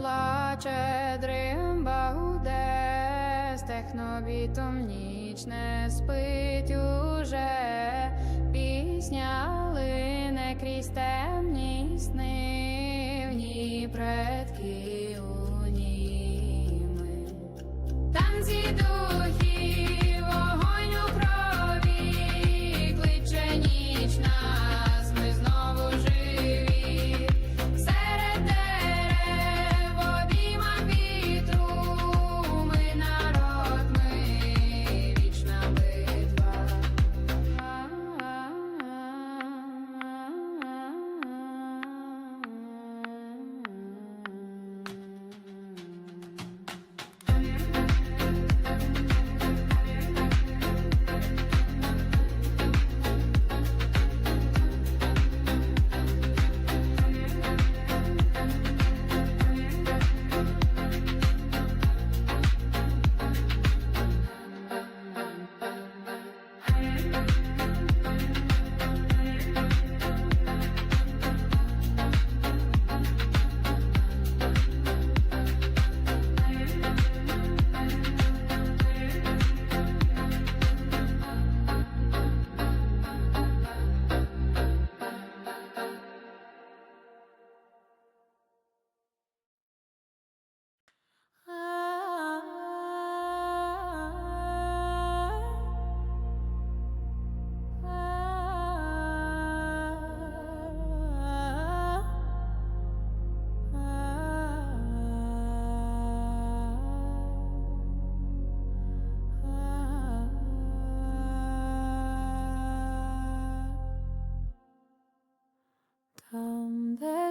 плаче дримба гуде, технобітом ніч не спить уже, пісня лине крізь темні сни, в ній предки уніми. Танці духи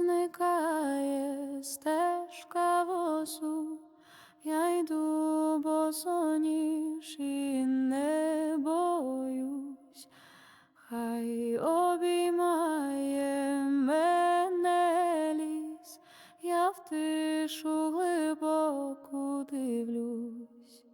зникає стежка восу, я йду босоніж і не боюсь, хай обіймає мене ліс, я в тишу глибоку дивлюсь,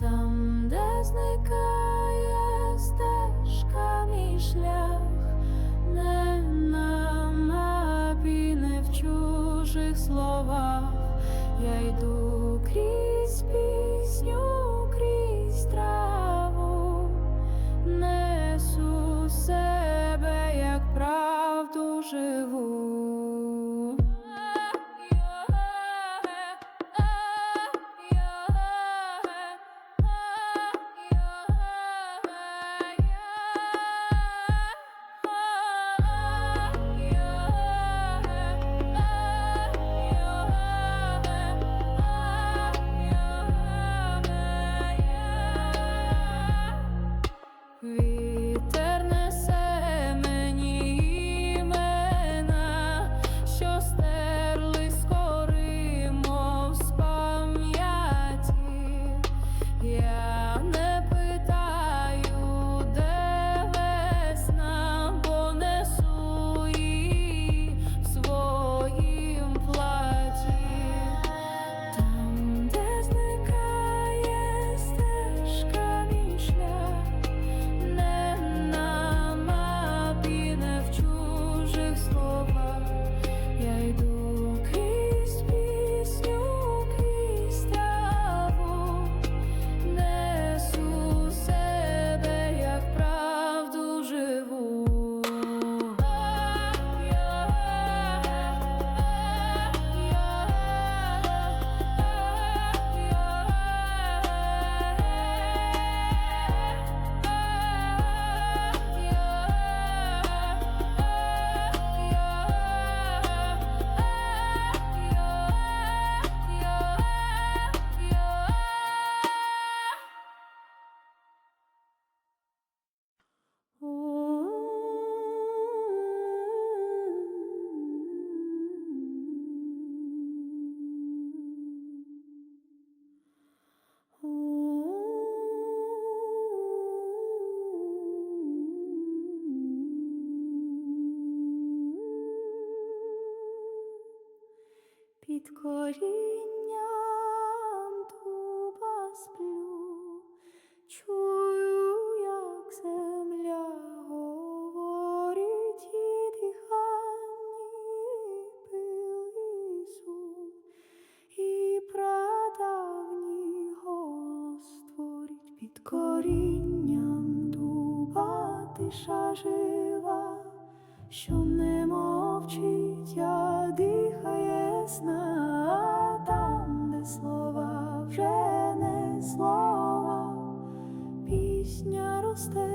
там, де зникає стежка мій шлях. словах я йду. душа жива, що не мовчить, а дихає сна там, де слова вже не слова, пісня росте.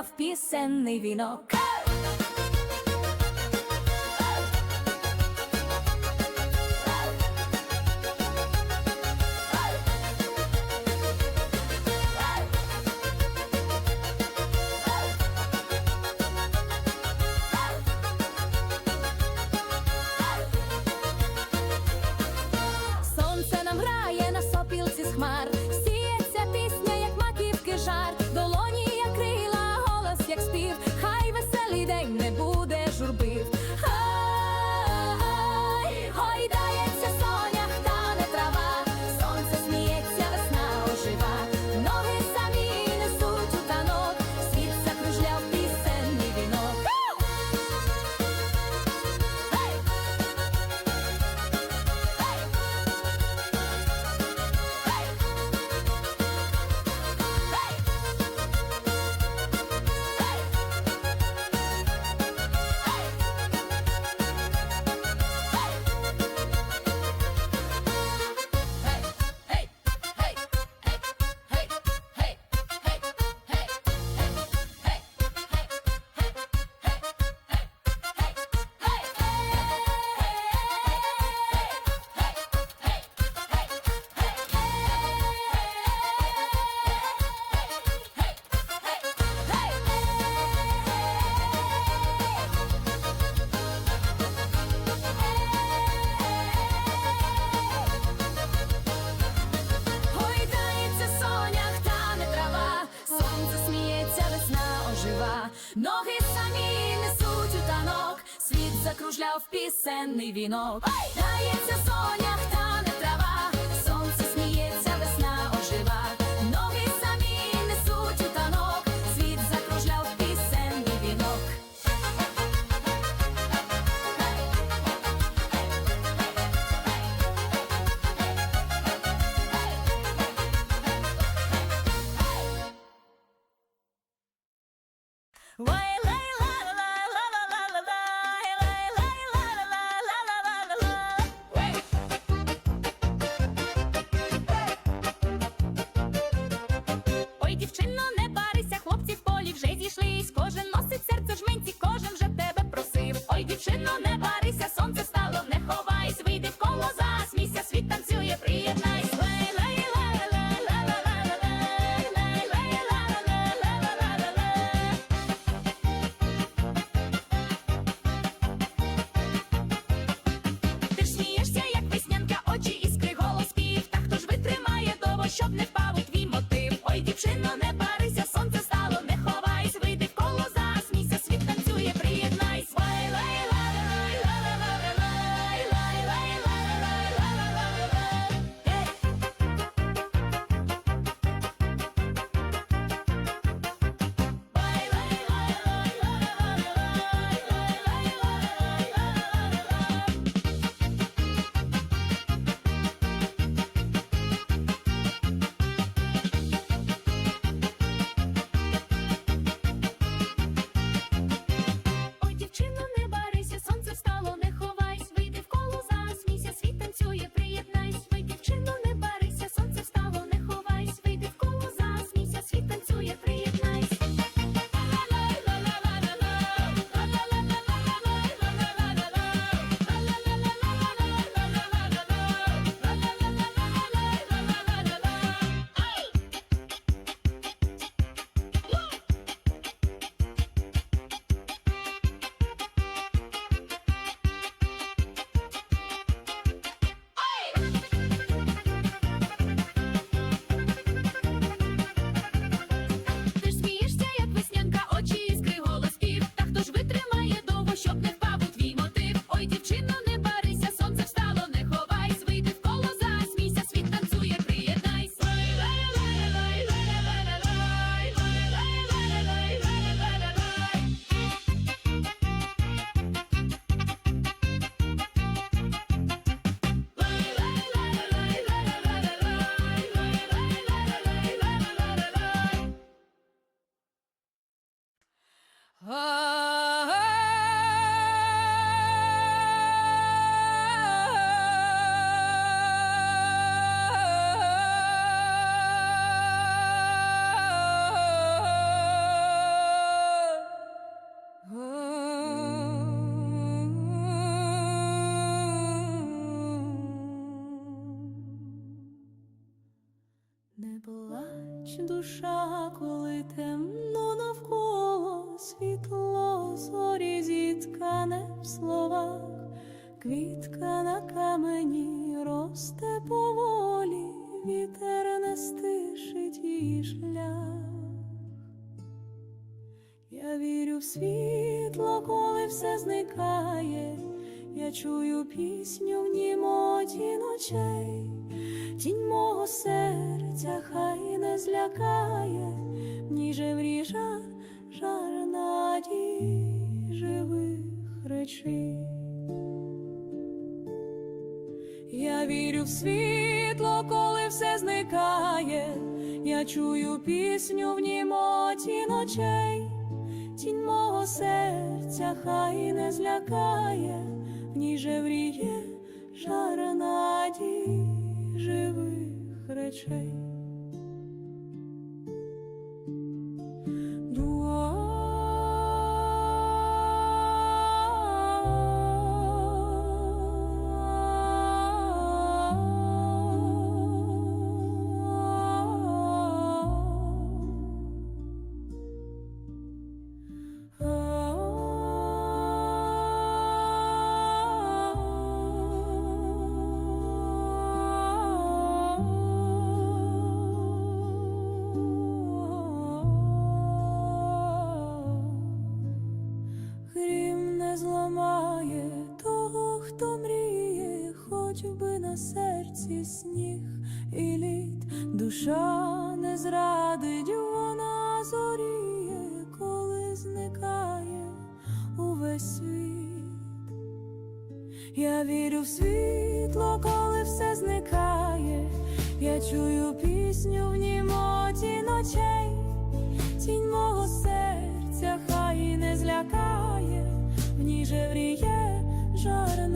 впісенний вінок. Ноги самі несуть у танок, світ закружляв пісенний вінок, дається сонях. Why ніч душа, коли темно навколо світло зорі зіткане в словах, квітка на камені росте поволі, вітер не стишить її шлях. Я вірю в світло, коли все зникає. Я чую пісню в німоті ночей, тінь мого серця хай злякає, в ній же жар, надій живих речей. Я вірю в світло, коли все зникає. Я чую пісню в німоті ночей, тінь мого серця хай не злякає, в ній же вріє жар надій живих речей. Я вірю в світло, коли все зникає. Я чую пісню в німоті ночей, тінь мого серця хай не злякає, в ній же вріє жар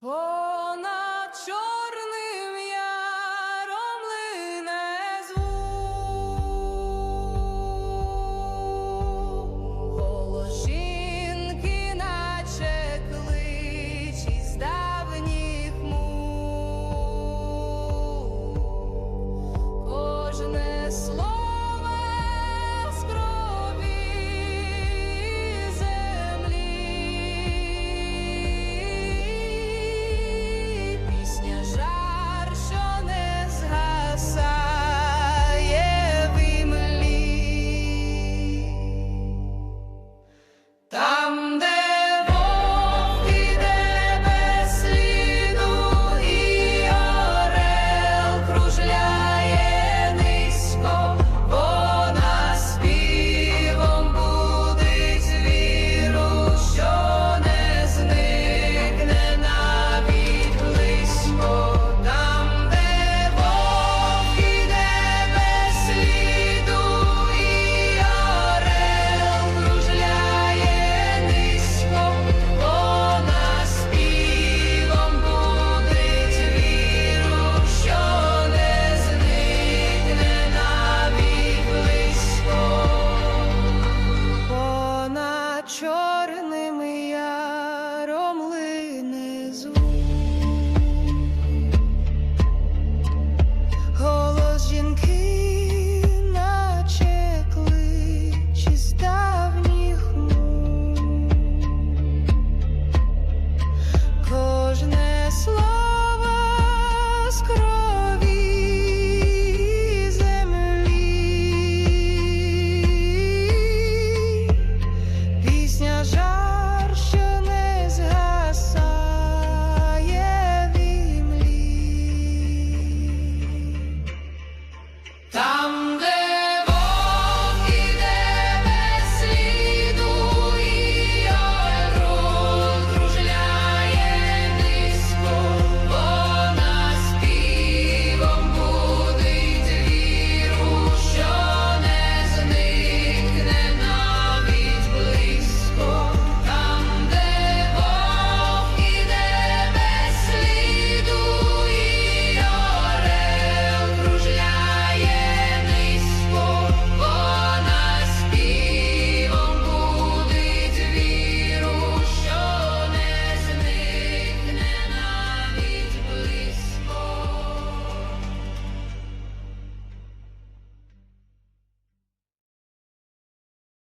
Понад чого